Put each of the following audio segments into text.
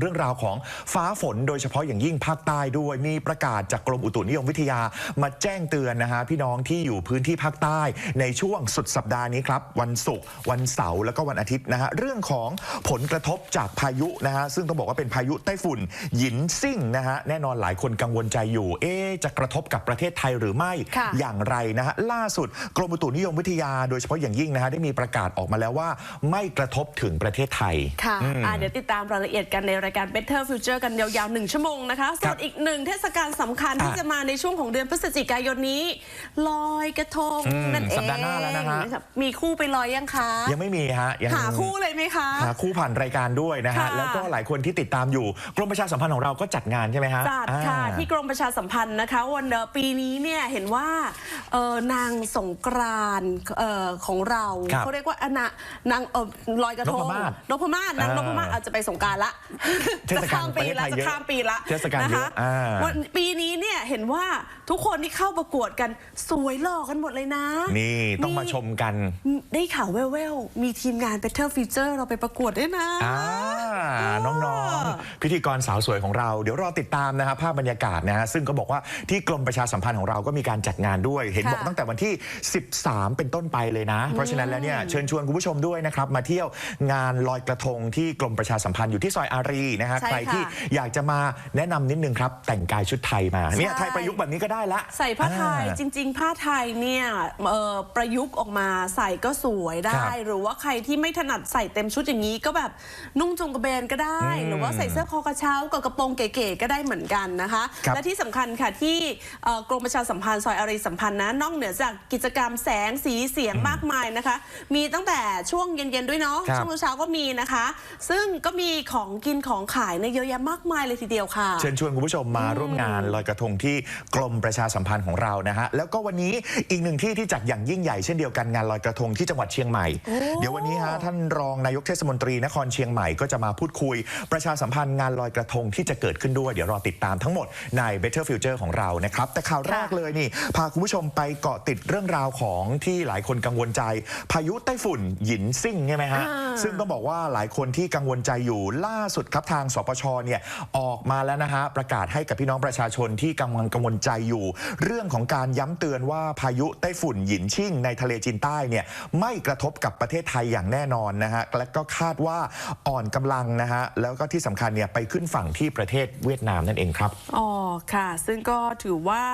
เรื่องราวของฟ้าฝนโดยเฉพาะอย่างยิ่งภาคใต้ด้วย มีประกาศจากกรมอุตุนิยมวิทยามาแจ้งเตือนนะฮะพี่น้องที่อยู่พื้นที่ภาคใต้ในช่วงสุดสัปดาห์นี้ครับวันศุกร์วันเสาร์แล้วก็วันอาทิตย์นะฮะเรื่องของผลกระทบจากพายุนะฮะซึ่งต้องบอกว่าเป็นพายุไต้ฝุ่น หยินซิ่งนะฮะแน่นอนหลายคนกังวลใจอยู่ เอ๊ะจะกระทบกับประเทศไทยหรือไม่ค่ะอย่างไรนะฮะล่าสุดกรมอุตุนิยมวิทยา โดยเฉพาะอย่างยิ่งนะฮะได้มีประกาศออกมาแล้วว่า ไม่กระทบถึงประเทศไทยค่ะอืมอะเดี๋ยวติดตามรายละเอียดกันในรายการ Better Future กันยาวๆหนึ่งชั่วโมงนะคะ ส่วนอีกหนึ่งเทศกาลสำคัญที่อะจะมาในช่วงของเดือนพฤศจิกายนนี้ ลอยกระทงอืมนั่นเองสัปดาห์หน้าแล้วนะฮะมีคู่ไปลอยยังคะ ยังไม่มีฮะยังหาคู่เลยไหมคะหาคู่ผ่านรายการด้วยนะฮะค่ะแล้วก็หลายคนที่ติดตามอยู่กรมประชาสัมพันธ์ของเราก็จัดงานใช่ไหมฮะจัดค่ะอ่าที่กรมประชาสัมพันธ์นะคะ วันเอ่อปีนี้เนี่ยเห็นว่าเอ่อนางสงกรานต์เอ่อของเราครับเขาเรียกว่าอนนะนางเอ่อลอยกระทงนพมาศนพมาศนางอ่านพมาศอาจจะไปสงกรารละเทศกาลจะข้ามปีละประเทศไทยจะเยอะข้ามปีละเทศกาลนะเยคะอะอ่าวันปีนี้เนี่ยเห็นว่าทุกคนที่เข้าประกวดกันสวยหล่อกันหมดเลยนะ นี่ต้องมาชมกัน ได้ข่าวแว่วๆ มีทีมงาน Better Future เราไปประกวดด้วยนะอ่าน้องๆ พิธีกรสาวสวยของเรา เดี๋ยวรอติดตามนะฮะภาพบรรยากาศนะฮะซึ่งก็บอกว่าที่กรมประชาสัมพันธ์ของเราก็มีการจัดงานด้วย เห็นค่ะบอกตั้งแต่วันที่ 13 เป็นต้นไปเลยนะ เพราะฉะนั้นแล้วเนี่ยเชิญชวนคุณผู้ชมด้วยนะครับมาเที่ยวงานลอยกระทงที่กรมประชาสัมพันธ์อยู่ที่ซอยอารีนะฮะใช่ใครค่ะที่อยากจะมาแนะนำนิดนึงครับ แต่งกายชุดไทยมาเนี่ยใช่ไทยประยุกต์แบบนี้ก็ได้ละใส่ผ้าไทยอ่ จริง ๆ ผ้าไทยเนี่ยเอ่อประยุกต์ออกมาใส่ก็สวยได้ ครับหรือว่าใครที่ไม่ถนัดใส่เต็มชุดอย่างนี้ก็แบบนุ่งจงกระเบนก็ได้ อืมหรือว่าใส่เสื้อคอกระเช้ากับกระโปรงเก๋ๆก็ได้เหมือนกันนะคะ ครับและที่สำคัญค่ะที่เอ่อกรมประชาสัมพันธ์ซอยอารีสัมพันธ์นะนอกเหนือจากกิจกรรมแสงสีเสียงมากมายนะคะ มีตั้งแต่ช่วงเย็นๆด้วยเนาะครับ ช่วงเช้าๆก็มีนะคะ ซึ่งก็มีของกินของขายเนี่ยเยอะแยะมากมายเลยทีเดียวค่ะ เชิญชวนคุณผู้ชมมาร่วมงานลอยกระทงที่กรมประชาสัมพันธ์ของเรานะฮะแล้วก็วันนี้อีกหนึ่งที่ที่จัดอย่างยิ่งใหญ่เช่นเดียวกันงานลอยกระทงที่จังหวัดเชียงใหม่โอ้เดี๋ยววันนี้ฮะท่านรองนายกเทศมนตรีนครเชียงใหม่ก็จะมาพูดคุย ประชาสัมพันธ์งานลอยกระทงที่จะเกิดขึ้นด้วยเดี๋ยวรอติดตามทั้งหมดใน Better Future ของเรานะครับแต่ข่าวแรกเลยนี่ พาคุณผู้ชมไปเกาะติดเรื่องราวของที่หลายคนกังวลใจ พายุไต้ฝุ่นหยินซิ่งใช่ไหมฮะอ่าซึ่งต้องบอกว่าหลายคนที่กังวลใจอยู่ล่าสุดครับทางสปชเนี่ยออกมาแล้วนะฮะประกาศให้กับพี่น้องประชาชนที่กำลังกังวลใจอยู่ เรื่องของการย้ำเตือนว่าพายุไต้ฝุ่นหยินชิ่งในทะเลจีนใต้เนี่ยไม่กระทบกับประเทศไทยอย่างแน่นอนนะฮะและก็คาดว่าอ่อนกำลังนะฮะแล้วก็ที่สำคัญเนี่ยไปขึ้นฝั่งที่ประเทศเวียดนามนั่นเองครับอ๋อค่ะ ซึ่งก็ถือว่า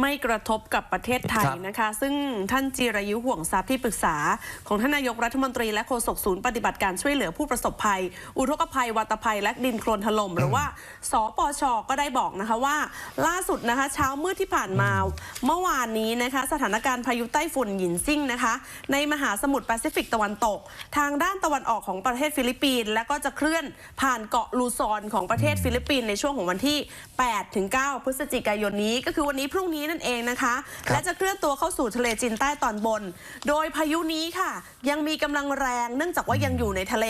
ไม่กระทบกับประเทศไทยครับนะคะ ซึ่งท่านจีรายุห่วงทรัพย์ที่ปรึกษา ของท่านนายกรัฐมนตรีและโฆษกศูนย์ปฏิบัติการช่วยเหลือผู้ประสบภัย อุทกภัยวัตภัยและดินโคลนถล่มหรือว่าสปชก็ได้บอกนะคะว่า ล่าสุดนะคะเช้ามืดที่ผ่านมาเมื่อวานนี้นะคะสถานการณ์พายุไต้ฝุ่นหยินซิ่งนะคะ ในมหาสมุทรแปซิฟิกตะวันตก ทางด้านตะวันออกของประเทศฟิลิปปินส์และก็จะเคลื่อนผ่านเกาะลูซอนของประเทศฟิลิปปินส์ในช่วงของวันที่8ถึง9พฤศจิกายนนี้ ก็คือวันนี้พรุ่งนี้นั่นเองนะคะครับและจะเคลื่อนตัวเข้าสู่ทะเลจีนใต้ตอนบน โดยพายุนี้ค่ะ ยังมีกำลังแรงเนื่องจากว่ายังอยู่ในทะเล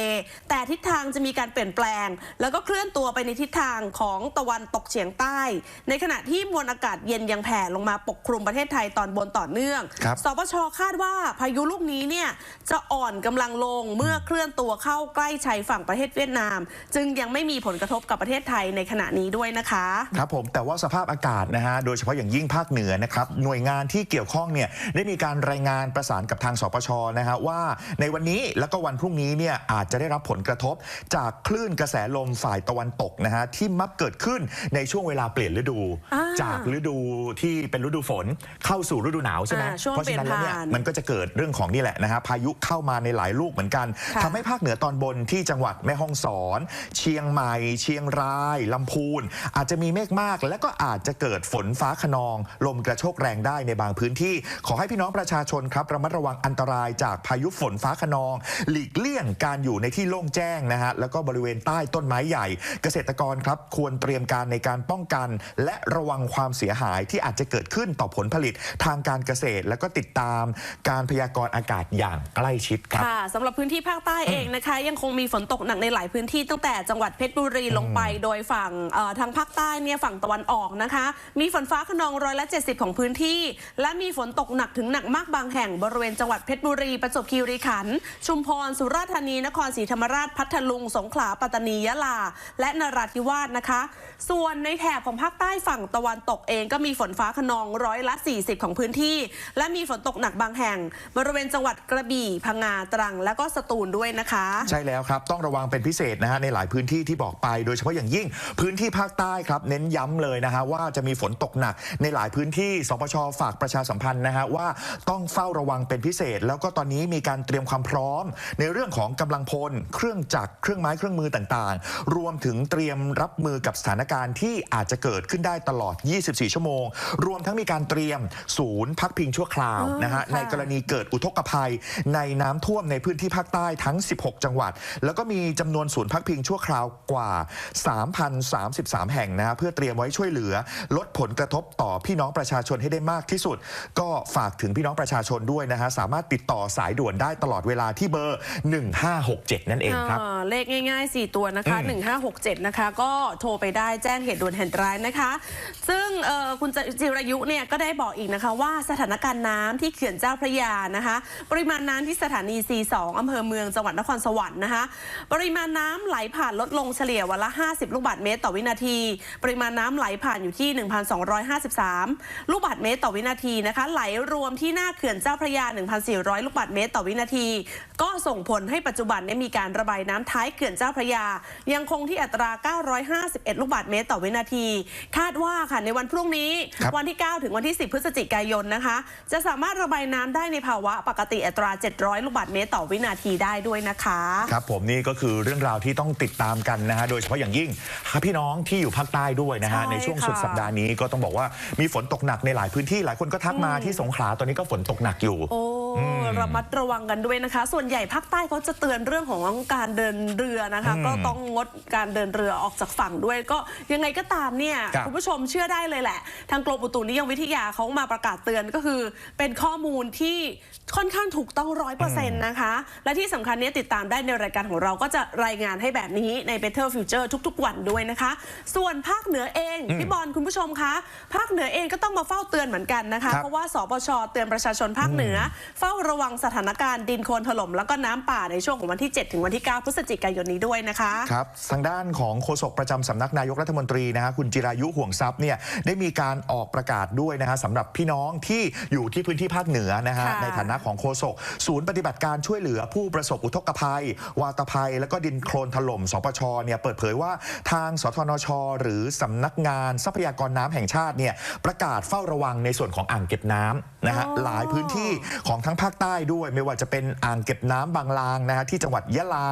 แต่ทิศทางจะมีการเปลี่ยนแปลงแล้วก็เคลื่อนตัวไปในทิศทางของตะวันตกเฉียงใต้ ในขณะที่มวลอากาศเย็นยังแผ่ลงมาปกคลุมประเทศไทยตอนบนต่อเนื่องครับสปชคาดว่าพายุลูกนี้เนี่ยจะอ่อนกำลังลงเมื่อเคลื่อนตัวเข้าใกล้ชายฝั่งประเทศเวียดนาม จึงยังไม่มีผลกระทบกับประเทศไทยในขณะนี้ด้วยนะคะครับผมแต่ว่าสภาพอากาศนะฮะโดยเฉพาะอย่างยิ่งภาคเหนือนะครับหน่วยงานที่เกี่ยวข้องเนี่ยได้มีการรายงานประสานกับทางสปชนะฮะว่าในวันนี้แล้วก็วันพรุ่งนี้เนี่ยอาจจะได้รับผลกระทบจากคลื่นกระแสลมฝ่ายตะวันตกนะฮะที่มักเกิดขึ้นในช่วงเวลาเปลี่ยนฤดู อ่าจากฤดูที่เป็นฤดูฝนเข้าสู่ฤดูหนาวใช่ไหมอ่าช่วงเพราะฉะนั้นแล้วเนี่ยเปลี่ยนผ่านมันก็จะเกิดเรื่องของนี่แหละนะฮะพายุเข้ามาในหลายลูกเหมือนกันค่ะ ทำให้ภาคเหนือตอนบนที่จังหวัดแม่ฮ่องสอน เชียงใหม่ เชียงรายลำพูน อาจจะมีเมฆมาก และก็อาจจะเกิดฝนฟ้าขนอง ลมกระโชกแรงได้ในบางพื้นที่ ขอให้พี่น้องประชาชนครับระมัดระวังอันตรายจากพายุฝนฟ้าขนอง หลีกเลี่ยงการอยู่ในที่โล่งแจ้งนะฮะแล้วก็บริเวณใต้ต้นไม้ใหญ่ เกษตรกรครับควรเตรียมการในการป้องกัน และระวังความเสียหายที่อาจจะเกิดขึ้นต่อผลผลิตทางการเกษตร แล้วก็ติดตามการพยากรณ์อากาศอย่างใกล้ชิดครับค่ะสำหรับพื้นที่ภาคใต้เองนะคะ ยังคงมีฝนตกหนักในหลายพื้นที่ตั้งแต่จังหวัดเพชรบุบุรีลงไปโดยฝั่งเอ่อทางภาคใต้เนี่ยฝั่งตะวันออกนะคะ มีฝนฟ้าขนองร้อยละ 70 ของพื้นที่ และมีฝนตกหนักถึงหนักมากบางแห่งบริเวณจังหวัดเพชรบุรีประจวบคีรีขันธ์ชุมพรสุราษฎร์ธานีนครศรีธรรมราชพัทลุง สงขลาปัตตานียะลา และนราธิวาสนะคะ ส่วนในแถบของภาคใต้ฝั่งตะวันตกเองก็มีฝนฟ้าขนองร้อยละ 40 ของพื้นที่ และมีฝนตกหนักบางแห่ง บริเวณจังหวัดกระบี่พังงาตรัง และก็สตูลด้วยนะคะ ใช่แล้วครับ ต้องระวังเป็นพิเศษนะฮะในหลายพื้นที่ที่บอกไป โดยเฉพาะอย่างยิ่งพื้นที่ภาคใต้ครับ เน้นย้ำเลยนะฮะว่าจะมีฝนตกหนักในหลายพื้นที่สปชฝากประชาสัมพันธ์นะฮะว่าต้องเฝ้าระวังเป็นพิเศษ แล้วก็ตอนนี้มีการเตรียมความพร้อม ในเรื่องของกำลังพล เครื่องจักรเครื่องไม้เครื่องมือต่างรวมถึงเตรียมรับมือกับสถานการณ์ที่อาจจะเกิดขึ้นได้ตลอด 24 ชั่วโมง รวมทั้งมีการเตรียมศูนย์พักพิงชั่วคราวนะฮะค่ะในกรณีเกิดอุทกภัย ในน้ำท่วมในพื้นที่ภาคใต้ทั้ง 16 จังหวัด แล้วก็มีจำนวนศูนย์พักพิงชั่วคราวกว่า 3,033 แห่งนะฮะเพื่อเตรียมไว้ช่วยเหลือ ลดผลกระทบต่อพี่น้องประชาชนให้ได้มากที่สุด ก็ฝากถึงพี่น้องประชาชนด้วยนะฮะสามารถติดต่อสายด่วนได้ตลอดเวลาที่เบอร์ 1567 นั่นเองครับอ่าเลขง่าย ๆ 4 ตัวนะคะอืม1567 นะคะ ก็โทรไปได้แจ้งเหตุด่วนเหตุร้ายนะคะ ซึ่งเอ่อคุณจิรายุเนี่ยก็ได้บอกอีกนะคะว่าสถานการณ์น้ำที่เขื่อนเจ้าพระยานะคะ ปริมาณน้ำที่สถานี C2 อำเภอเมืองจังหวัดนครสวรรค์นะคะ ปริมาณน้ำไหลผ่านลดลงเฉลี่ยวันละ 50 ลูกบาศก์เมตรต่อวินาที ปริมาณน้ำไหลผ่านอยู่ที่ 1,253 ลูกบาศก์เมตรต่อวินาทีนะคะ ไหลรวมที่หน้าเขื่อนเจ้าพระยา 1,400 ลูกบาศก์เมตรต่อวินาที ก็ส่งผลให้ปัจจุบันเนี่ยมีการระบายน้ำท้ายเขื่อนเจ้าพระยายังคงที่อัตรา 951 ลูกบาศก์เมตรต่อวินาที คาดว่าค่ะในวันพรุ่งนี้ครับวันที่ 9 ถึงวันที่ 10 พฤศจิกายนนะคะ จะสามารถระบายน้ำได้ในภาวะปกติอัตรา 700 ลูกบาศก์เมตรต่อวินาทีได้ด้วยนะคะ ครับผมนี่ก็คือเรื่องราวที่ต้องติดตามกันนะฮะโดยเฉพาะอย่างยิ่งพี่น้องที่อยู่ภาคใต้ด้วยนะฮะใช่ในช่วงค่ะสุดสัปดาห์นี้ก็ต้องบอกว่ามีฝนตกหนักในหลายพื้นที่หลายคนก็ทักมาที่สงขลาตอนนี้ก็ฝนตกหนักอยู่โอ้ ระมัดระวังกันด้วยนะคะ ส่วนใหญ่ภาคใต้เขาจะเตือนเรื่องของการเดินเรือนะคะอืมก็ต้องงดการเดินเรือออกจากฝั่งด้วย ก็ยังไงก็ตามเนี่ยครับณผู้ชมเชื่อได้เลยแหละ ทางกรมอุตุนิยมวิทยาเขามาประกาศเตือนก็คือ เป็นข้อมูลที่ค่อนข้างถูกต้องร้อยเปอร์เซ็นต์นะคะ และที่สำคัญเนี้ติดตามได้ในรายการของเราก็จะรายงานให้แบบนี้ใน Better Future ทุกๆ วันด้วยนะคะ ส่วนภาคเหนือเองพี่บอลคุณผู้ชมคะ ภาคเหนือเองก็ต้องมาเฝ้าเตือนเหมือนกันนะคะ ครับ เพราะว่าสปชเตือนประชาชนภาคเหนือเฝ้าระวังสถานการณ์ดินโคลนถล่มแล้วก็น้ำป่าในช่วงของวันที่ 7 ถึงวันที่ 9 พฤศจิกายนนี้ด้วยนะคะครับทางด้านของโฆษกประจำสำนักนายกรัฐมนตรีนะฮะคุณจิรายุห่วงทรัพย์เนี่ยได้มีการออกประกาศด้วยนะฮะสำหรับพี่น้องที่อยู่ที่พื้นที่ภาคเหนือนะฮะค่ะในฐานะของโฆษกศูนย์ปฏิบัติการช่วยเหลือผู้ประสบอุทกภัย วาตภัย แล้วก็ดินโคลนถล่มสปชเนี่ยเปิดเผยว่าทางสทนช หรือสำนักงานทรัพยากรน้ำแห่งชาติเนี่ยประกาศเฝ้าระวังในส่วนของอ่างเก็บน้ำนะฮะอ๋อหลายพื้นที่ของทั้งภาคใต้ด้วย ไม่ว่าจะเป็นอ่างเก็บน้ำบางลางนะฮะที่จังหวัดยะลา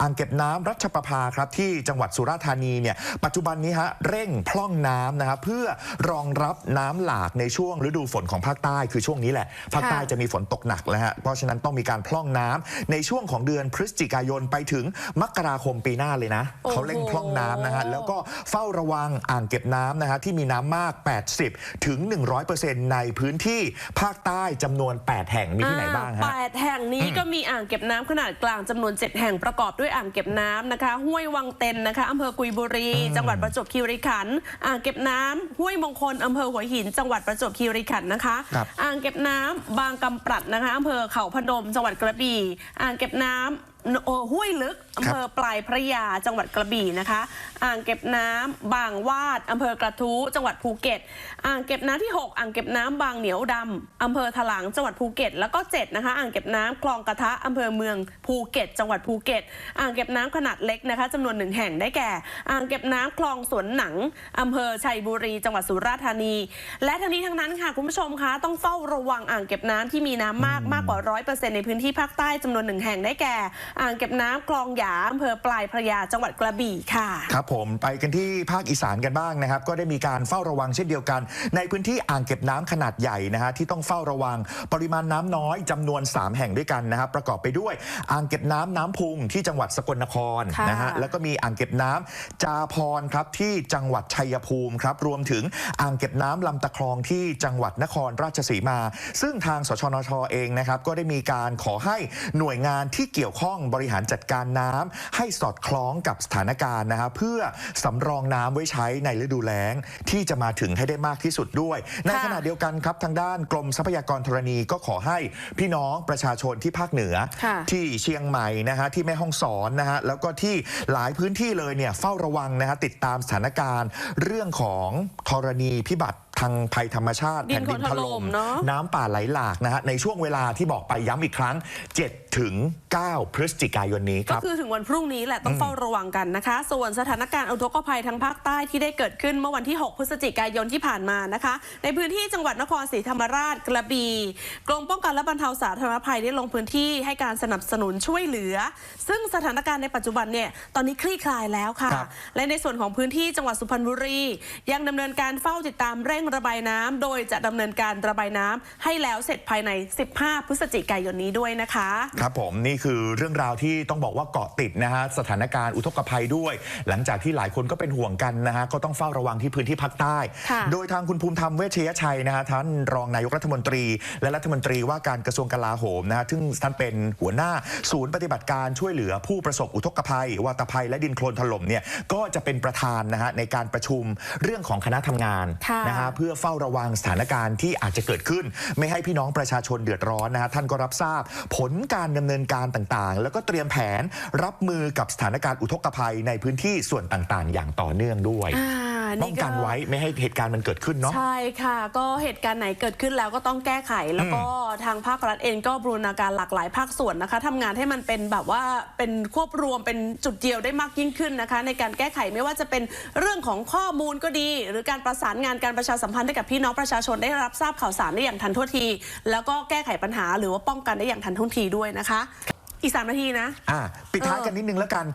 อ่างเก็บน้ำรัชประภาครับที่จังหวัดสุราษฎร์ธานีเนี่ยปัจจุบันนี้ฮะเร่งพร่องน้ำนะฮะเพื่อรองรับน้ำหลากในช่วงฤดูฝนของภาคใต้คือช่วงนี้แหละภาคใต้ค่ะจะมีฝนตกหนักแล้วฮะเพราะฉะนั้นต้องมีการพร่องน้ำในช่วงของเดือนพฤศจิกายนไปถึงมกราคมปีหน้าเลยนะโอ้โหเขาเร่งพร่องน้ำนะฮะแล้วก็เฝ้าระวังอ่างเก็บน้ำนะฮะที่มีน้ำมาก 80 ถึง 100%ในพื้นที่ภาคใต้จำนวน 8 แห่งมีที่ไหนบ้างแปฮะดแห่งนี้ก็มีอ่างเก็บน้ำขนาดกลางจำนวน 7 แห่งประกอบด้วยอ่างเก็บน้ำนะคะ ห้วยวังเต็นนะคะอำเภอกุยบุรี จังหวัดประจวบคีรีขันธ์อ่างเก็บน้ำห้วยมงคลอำเภอหัวหิน จังหวัดประจวบคีรีขันธ์นะคะครับอ่างเก็บน้ำบางกำปรัดนะคะอำเภอเขาพนม จังหวัดกระบี่อ่างเก็บน้ำโอ้ห้วยลึก อำเภอปลายพระยาจังหวัดกระบี่นะคะ อ่างเก็บน้ำบางวาดอำเภอกระทู้จังหวัดภูเก็ต อ่างเก็บน้ำที่ 6 อ่างเก็บน้ำบางเหนียวดำอำเภอถลางจังหวัดภูเก็ต แล้วก็7นะคะอ่างเก็บน้ำคลองกระทะอำเภอเมืองภูเก็ต จังหวัดภูเก็ต อ่างเก็บน้ำขนาดเล็กนะคะจำนวนหนึ่งแห่งได้แก่ อ่างเก็บน้ำคลองสวนหนังอำเภอชัยบุรี จังหวัดสุราษฎร์ธานี และทั้งนี้ทั้งนั้นค่ะคุณผู้ชมคะต้องเฝ้าระวังอ่างเก็บน้ำที่มีน้ำมากมากกว่าร้อยเปอร์เซ็นต์ในพื้นที่ภาคใต้จำนวนหนึ่งแห่งได้แก่ อ่างเก็บน้ำคลองหยาอำเภอปลายพระยาจังหวัดกระบี่ค่ะ ครับผมไปกันที่ภาคอีสานกันบ้างนะครับ ก็ได้มีการเฝ้าระวังเช่นเดียวกัน ในพื้นที่อ่างเก็บน้ำขนาดใหญ่นะฮะที่ต้องเฝ้าระวังปริมาณน้ำน้อยจำนวน 3 แห่งด้วยกันนะครับประกอบไปด้วยอ่างเก็บน้ำน้ำพุงที่จังหวัดสกลนครค่ะนะฮะแล้วก็มีอ่างเก็บน้ำจาพรครับที่จังหวัดชัยภูมิครับรวมถึงอ่างเก็บน้ำลำตะคลองที่จังหวัดนครราชสีมา ซึ่งทางสชนชเองนะครับก็ได้มีการขอให้หน่วยงานที่เกี่ยวข้องบริหารจัดการน้ำให้สอดคล้องกับสถานการณ์นะฮะเพื่อสำรองน้ำไว้ใช้ในฤดูแล้งที่จะมาถึงให้ได้มากที่สุดด้วย ในขณะเดียวกันครับทางด้านกรมทรัพยากรธรณีก็ขอให้พี่น้องประชาชนที่ภาคเหนือค่ะที่เชียงใหม่นะฮะที่แม่ฮ่องสอนนะฮะแล้วก็ที่หลายพื้นที่เลยเนี่ยเฝ้าระวังนะฮะติดตามสถานการณ์ เรื่องของธรณีพิบัติ ทางภัยธรรมชาติดินแผ่นดินถโคลนถล่ล่มมเนอะ น้ำป่าไหลหลากนะฮะในช่วงเวลาที่บอกไปย้ำอีกครั้ง 7 ถึง 9 พฤศจิกายนนี้คก็รับ คือถึงวันพรุ่งนี้แหละต้องเฝ้าระวังกันนะคะ ส่วนสถานการณ์อุทกภัยทางภาคใต้ที่ได้เกิดขึ้นเมื่อวันที่ 6 พฤศจิกายนที่ผ่านมานะคะ ในพื้นที่จังหวัดนครศรีธรรมราชกระบี่กรมป้องกันและบรรเทาสาธารณภัยได้ลงพื้นที่ให้การสนับสนุนช่วยเหลือ ซึ่งสถานการณ์ในปัจจุบันเนี่ยตอนนี้คลี่คลายแล้วค่ะ ครับ และในส่วนของพื้นที่จังหวัดสุพรรณบุรี ยังดำเนินการเฝ้าติดตามเร่งระบายน้ำโดยจะดำเนินการระบายน้ำให้แล้วเสร็จภายใน 15 พฤศจิกายนนี้ด้วยนะคะ ครับผมนี่คือเรื่องราวที่ต้องบอกว่าเกาะติดนะฮะสถานการณ์อุทกภัยด้วย หลังจากที่หลายคนก็เป็นห่วงกันนะฮะก็ต้องเฝ้าระวังที่พื้นที่ภาคใต้ค่ะโดยทางคุณภูมิธรรมเวชยชัยนะฮะท่านรองนายกรัฐมนตรี และรัฐมนตรีว่าการกระทรวงกลาโหมนะฮะซึ่งท่านเป็นหัวหน้าศูนย์ปฏิบัติการช่วยเหลือผู้ประสบอุทกภัย วาตภัย และดินโคลนถล่มเนี่ยก็จะเป็นประธานนะฮะในการประชุมเรื่องของคณะทำงานค่ะนะฮะเพื่อเฝ้าระวังสถานการณ์ที่อาจจะเกิดขึ้น ไม่ให้พี่น้องประชาชนเดือดร้อนนะฮะท่านก็รับทราบผลการดำเนินการต่างๆ แล้วก็เตรียมแผนรับมือกับสถานการณ์อุทกภัยในพื้นที่ส่วนต่างๆ อย่างต่อเนื่องด้วย ป้องกันไว้ไม่ให้เหตุการณ์มันเกิดขึ้นเนาะใช่ค่ะ ก็เหตุการณ์ไหนเกิดขึ้นแล้วก็ต้องแก้ไขแล้วก็ทางภาครัฐเองก็บรูรณาการหลากหลายภาคส่วนนะคะทำงานให้มันเป็นแบบว่าเป็นควบรวมเป็นจุดเดียวได้มากยิ่งขึ้นนะคะ ในการแก้ไขไม่ว่าจะเป็นเรื่องของข้อมูลก็ดี หรือการประสานงานการประชาสัมพันธ์ให้กับพี่น้องประชาชนได้รับทราบข่าวสารได้อย่างทันท่วงที แล้วก็แก้ไขปัญหาหรือว่าป้องกันได้อย่างทันท่วงทีด้วยนะคะ อีกสามนาทีนะ อะปิดท้ายเออกันนิดนึงแล้วกัน